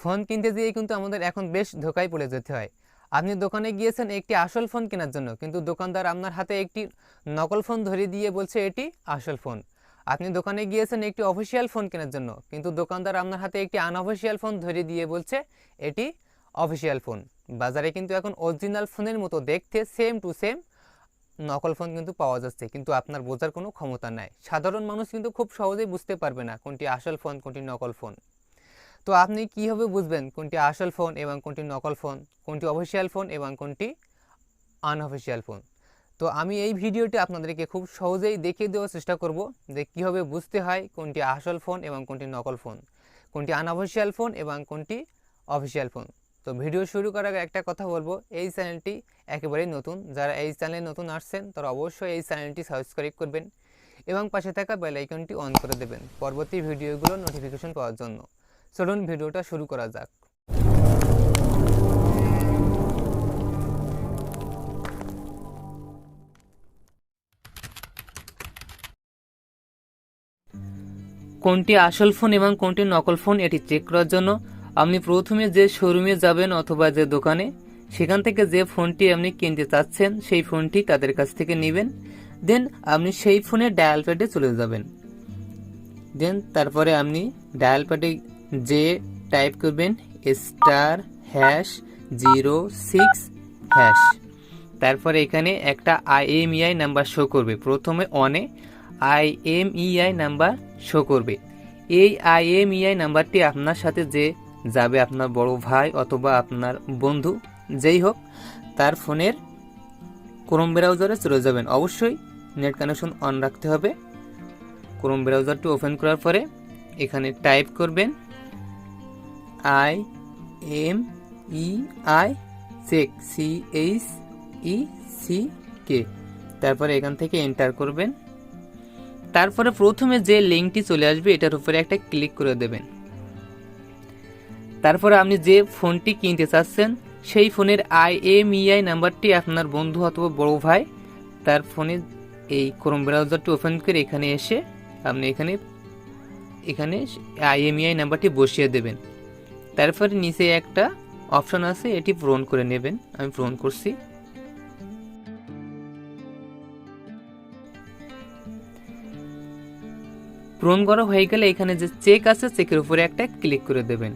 Phone কিনতে গিয়ে কিন্তু আমাদের এখন বেশ ধোকায় পড়ে যেতে হয়। আপনি দোকানে গিয়েছেন একটি আসল ফোন কেনার জন্য, কিন্তু দোকানদার আপনার হাতে একটি নকল ফোন ধরিয়ে দিয়ে বলছে এটি আসল ফোন। আপনি দোকানে গিয়েছেন একটি অফিসিয়াল ফোন কেনার জন্য, কিন্তু দোকানদার আপনার হাতে একটি আনঅফিসিয়াল ফোন ধরিয়ে দিয়ে বলছে এটি অফিসিয়াল ফোন। বাজারে কিন্তু এখন অরিজিনাল ফোনের মতো দেখতে সেম টু সেম নকল ফোন কিন্তু পাওয়া যাচ্ছে, কিন্তু আপনার বোঝার কোনো ক্ষমতা নাই। সাধারণ মানুষ কিন্তু খুব সহজেই বুঝতে পারবে না কোনটি আসল ফোন, কোনটি নকল ফোন। তো আপনি কীভাবে বুঝবেন কোনটি আসল ফোন এবং কোনটি নকল ফোন, কোনটি অফিসিয়াল ফোন এবং কোনটি আনঅফিসিয়াল ফোন তো আমি এই ভিডিওটি আপনাদেরকে খুব সহজেই দেখিয়ে দেওয়ার চেষ্টা করব যে কীভাবে বুঝতে হয় কোনটি আসল ফোন এবং কোনটি নকল ফোন কোনটি আনঅফিসিয়াল ফোন এবং কোনটি অফিসিয়াল ফোন তো ভিডিও শুরু করার আগে একটা কথা বলব, এই চ্যানেলটি একেবারেই নতুন। যারা এই চ্যানেলে নতুন আসছেন, তারা অবশ্যই এই চ্যানেলটি সাবস্ক্রাইব করবেন এবং পাশে থাকা বেল আইকনটি অন করে দেবেন পরবর্তী ভিডিওগুলোর নোটিফিকেশন পাওয়ার জন্য। চলুন ভিডিওটা শুরু করা যাক। কোনটি আসল ফোন এবং কোনটি নকল ফোন এটি চেক করার জন্য আপনি প্রথমে যে শোরুমে যাবেন অথবা যে দোকানে, সেখান থেকে যে ফোনটি আপনি কিনতে চাচ্ছেন, সেই ফোনটি তাদের কাছ থেকে নেবেন। দেন আপনি সেই ফোনে ডায়াল প্যাডে চলে যাবেন। দেন তারপরে আপনি ডায়াল প্যাডে যে টাইপ করবেন star hash zero six hash. তারপরে এখানে একটা আইএমইআই নাম্বার শো করবে। প্রথমে অনে আইএমইআই নাম্বার শো করবে। এই আইএমইআই নাম্বারটি আপনার সাথে যে যাবে, আপনার বড় ভাই অথবা আপনার বন্ধু, যেই হোক, তার ফোনের ক্রোম ব্রাউজারে চলে যাবেন। অবশ্যই নেট কানেকশন অন রাখতে হবে। ক্রোম ব্রাউজারটি ওপেন করার পরে এখানে টাইপ করবেন I M E I check C H E C K তারপরে এখান থেকে এন্টার করবেন। তারপরে প্রথমে যে লিঙ্কটি চলে আসবে, এটার উপরে একটা ক্লিক করে দেবেন। তারপরে আপনি যে ফোনটি কিনতে চাচ্ছেন, সেই ফোনের আই এম আইএমইআই নাম্বারটি আপনার বন্ধু অথবা বড় ভাই, তার ফোনে এই ক্রোম ব্রাউজারটি ওপেন করে এখানে এসে আপনি এখানে এখানে আইএমইআই নাম্বারটি বসিয়ে দেবেন। তারপরে নিচে একটা অপশন আছে, এটি পূরণ করে নেবেন। আমি পূরণ করছি। পূরণ করা হয়ে গেলে এখানে যে চেক আছে চেকের উপরে একটা ক্লিক করে দেবেন।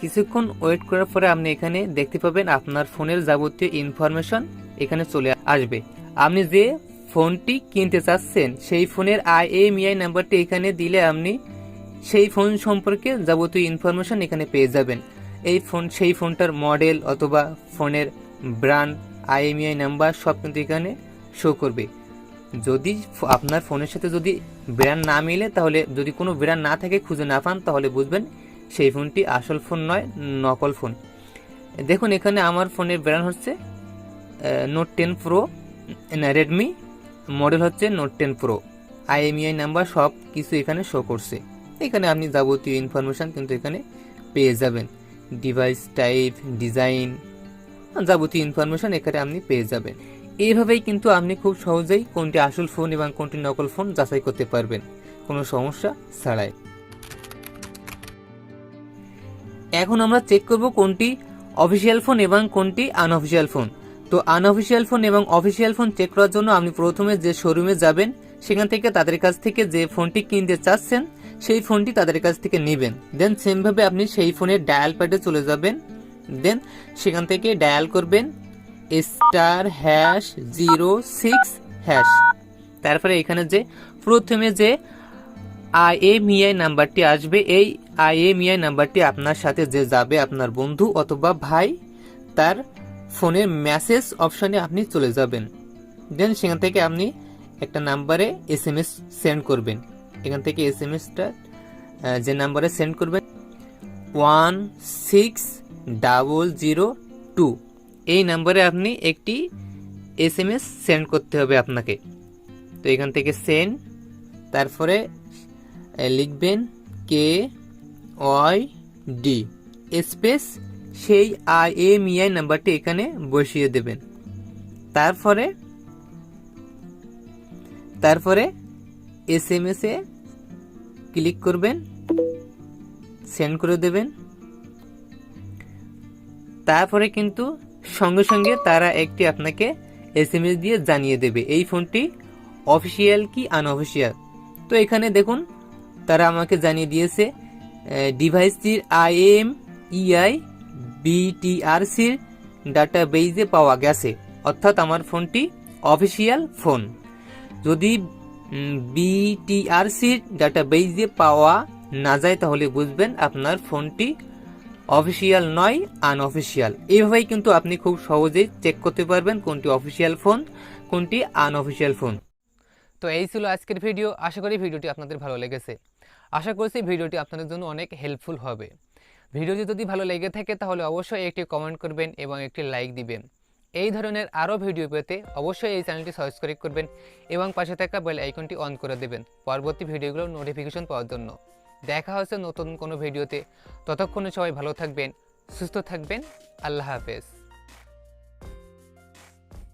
কিছুক্ষণ ওয়েট করার পরে আপনি এখানে দেখতে পাবেন আপনার ফোনের যাবতীয় ইনফরমেশন এখানে চলে আসবে। আপনি যে ফোনটি কিনতে চাচ্ছেন, সেই ফোনের আই আইএমইআই নাম্বারটি এখানে দিলে আপনি সেই ফোন সম্পর্কে যাবতীয় ইনফরমেশন এখানে পেয়ে যাবেন। এই ফোন সেই ফোনটার মডেল অথবা ফোনের ব্র্যান্ড আইএমইআই নাম্বার সব কিন্তু এখানে শো করবে। যদি আপনার ফোনের সাথে যদি ব্র্যান্ড না মিলে, তাহলে যদি কোনো ব্র্যান্ড না থাকে, খুঁজে না পান, তাহলে বুঝবেন সেই ফোনটি আসল ফোন নয়, নকল ফোন দেখুন, এখানে আমার ফোনের ব্র্যান্ড হচ্ছে note ten pro Redmi model হচ্ছে note ten pro IMEI number সব কিছু এখানে শো করছে। এখানে আপনি যাবতীয় ইনফরমেশান কিন্তু এখানে পেয়ে যাবেন। ডিভাইস টাইপ ডিজাইন যাবতীয় ইনফরমেশান এখানে আপনি পেয়ে যাবেন। এইভাবেই কিন্তু আপনি খুব সহজেই কোনটি আসল ফোন এবং কোনটি নকল ফোন যাচাই করতে পারবেন। কোনো সমস্যা ছাড়াই। এখন আমরা চেক করব কোনটি অফিসিয়াল ফোন এবং কোনটি আনঅফিসিয়াল ফোন তো আনঅফিসিয়াল ফোন এবং অফিসিয়াল ফোন চেক করার জন্য আপনি প্রথমে যে শোরুমে যাবেন, সেখান থেকে তাদের কাছ থেকে যে ফোনটি কিনতে চাচ্ছেন সেই ফোনটি তাদের কাছ থেকে নেবেন। দেন সেমভাবে আপনি সেই ফোনের ডায়াল প্যাডে চলে যাবেন। দেন সেখান থেকে ডায়াল করবেন। Star hash zero six hash তারপরে এখানে যে প্রথমে যে আইএমইআই নাম্বারটি আসবে, এই আইএমইআই নাম্বারটি আপনার সাথে যে যাবে আপনার বন্ধু অথবা ভাই, তার ফোনের মেসেজ অপশনে আপনি চলে যাবেন। দেন সেখান থেকে আপনি একটা নাম্বারে এস এম এস সেন্ড করবেন। এখান থেকে এস এম এসটা যে নাম্বারে সেন্ড করবেন one six double zero two এই নাম্বারে আপনি একটি এস এম এস সেন্ড করতে হবে আপনাকে। তো এখান থেকে সেন্ড তারপরে লিখবেন কে ওয়াই ডি স্পেস সেই আই এম ইআই নাম্বারটি এখানে বসিয়ে দেবেন। তারপরে তারপরে এস এম এস ক্লিক করবেন, সেন্ড করে দেবেন। তারপরে কিন্তু সঙ্গে সঙ্গে তারা একটি আপনাকে এস এম এস দিয়ে জানিয়ে দেবে, এই ফোনটি অফিসিয়াল কি আনঅফিসিয়াল? তো এখানে দেখুন, তারা আমাকে জানিয়ে দিয়েছে ডিভাইসটির আইএম ইআই বিটিআরসির ডাটা বেইজে পাওয়া গেছে, অর্থাৎ আমার ফোনটি অফিসিয়াল ফোন। যদি বিটিআরসির ডাটা বেইজে পাওয়া না যায় তাহলে বুঝবেন আপনার ফোনটি অফিসিয়াল নয় আনঅফিসিয়াল এইভাবেই কিন্তু আপনি খুব সহজেই চেক করতে পারবেন কোনটি অফিসিয়াল ফোন কোনটি আনঅফিসিয়াল ফোন তো এই ছিল আজকের ভিডিও আশা করি ভিডিওটি আপনাদের ভালো লেগেছে। আশা করছি ভিডিওটি আপনাদের জন্য অনেক হেল্পফুল হবে। ভিডিওটি যদি ভালো লেগে থাকে তাহলে অবশ্যই একটি কমেন্ট করবেন এবং একটি লাইক দিবেন। এই ধরনের আরও ভিডিও পেতে অবশ্যই এই চ্যানেলটি সাবস্ক্রাইব করবেন এবং পাশে থাকা বেল আইকনটি অন করে দেবেন পরবর্তী ভিডিওগুলোর নোটিফিকেশন পাওয়ার জন্য। দেখা হচ্ছে নতুন কোনো ভিডিওতে। ততক্ষণে সবাই ভালো থাকবেন, সুস্থ থাকবেন। আল্লাহ হাফেজ।